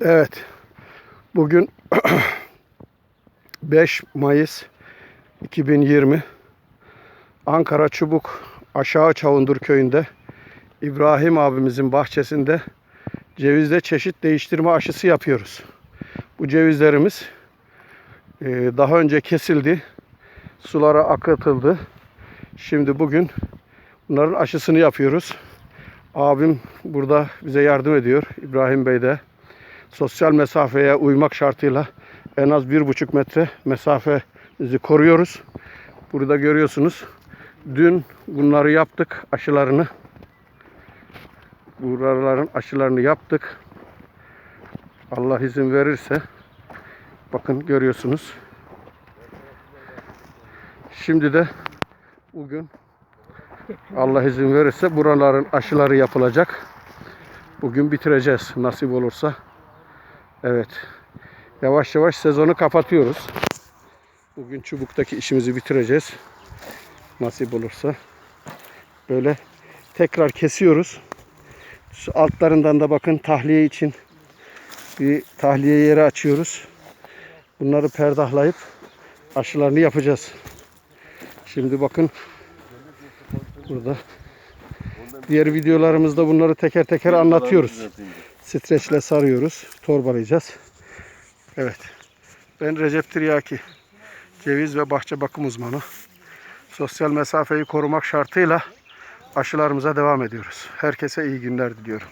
Evet. Bugün 5 Mayıs 2020 Ankara Çubuk Aşağı Çavundur köyünde İbrahim abimizin bahçesinde cevizde çeşit değiştirme aşısı yapıyoruz. Bu cevizlerimiz e, daha önce kesildi. Sulara akıtıldı. Şimdi bugün bunların aşısını yapıyoruz. Abim burada bize yardım ediyor. İbrahim Bey de sosyal mesafeye uymak şartıyla en az bir buçuk metre mesafemizi koruyoruz. Burada görüyorsunuz. Dün bunları yaptık aşılarını. Buraların aşılarını yaptık. Allah izin verirse bakın görüyorsunuz. Şimdi de bugün Allah izin verirse buraların aşıları yapılacak. Bugün bitireceğiz nasip olursa. Evet. Yavaş yavaş sezonu kapatıyoruz. Bugün çubuktaki işimizi bitireceğiz. Nasip olursa. Böyle tekrar kesiyoruz. Şu altlarından da bakın tahliye için bir tahliye yeri açıyoruz. Bunları perdahlayıp aşılarını yapacağız. Şimdi bakın burada diğer videolarımızda bunları teker teker anlatıyoruz. Streçle sarıyoruz, torbalayacağız. Evet. Ben Recep Tiryaki. Ceviz ve bahçe bakım uzmanı. Sosyal mesafeyi korumak şartıyla aşılarımıza devam ediyoruz. Herkese iyi günler diliyorum.